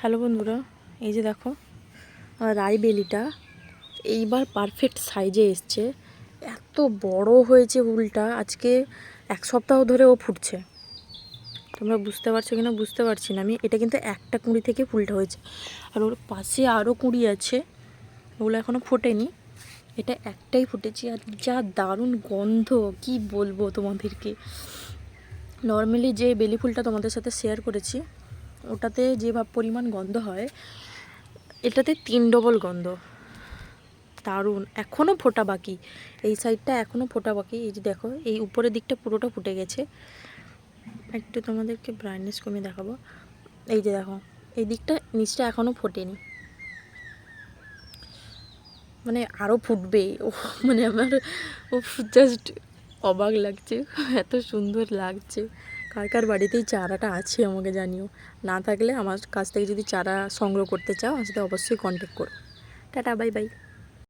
Hello বন্ধুরা, এই যে দেখো, আমার রাইবেলিটা এইবার পারফেক্ট সাইজে এসছে। এত বড় হয়েছে ফুলটা আজকে এক সপ্তাহ ধরে ও ফুটছে। তোমরা বুঝতে পারছ কিনা? বুঝতে পারছি না আমি, এটা কিন্তু একটা কুঁড়ি থেকে ফুলটা হয়েছে। আর ওর পাশে আরও কুঁড়ি আছে, ওগুলো এখনও ফোটেনি। এটা একটাই ফুটেছে, আর যা দারুণ গন্ধ, কি বলব তোমাদেরকে। নর্মালি যে বেলি ফুলটা তোমাদের সাথে শেয়ার করেছি ওটাতে যে পরিমাণ গন্ধ হয়, এটাতে তিন ডবল গন্ধ। দারুণ। এখনও ফোটা বাকি। এই সাইডটা এখনও ফোটা বাকি। এই যে দেখো, এই উপরের দিকটা পুরোটা ফুটে গেছে। একটু তোমাদেরকে ব্রাইটনেস কমিয়ে দেখাবো। এই যে দেখো, এই দিকটা, নিচটা এখনও ফোটেনি। মানে আরও ফুটবে। ও মানে আমার ও জাস্ট অবাক লাগছে। এত সুন্দর লাগছে। কার কার বাড়িতেই চারাটা আছে আমাকে জানিও। না থাকলে আমার কাছ থেকে যদি চারা সংগ্রহ করতে চাও, আমার সাথে অবশ্যই কন্ট্যাক্ট করো। Tata bye bye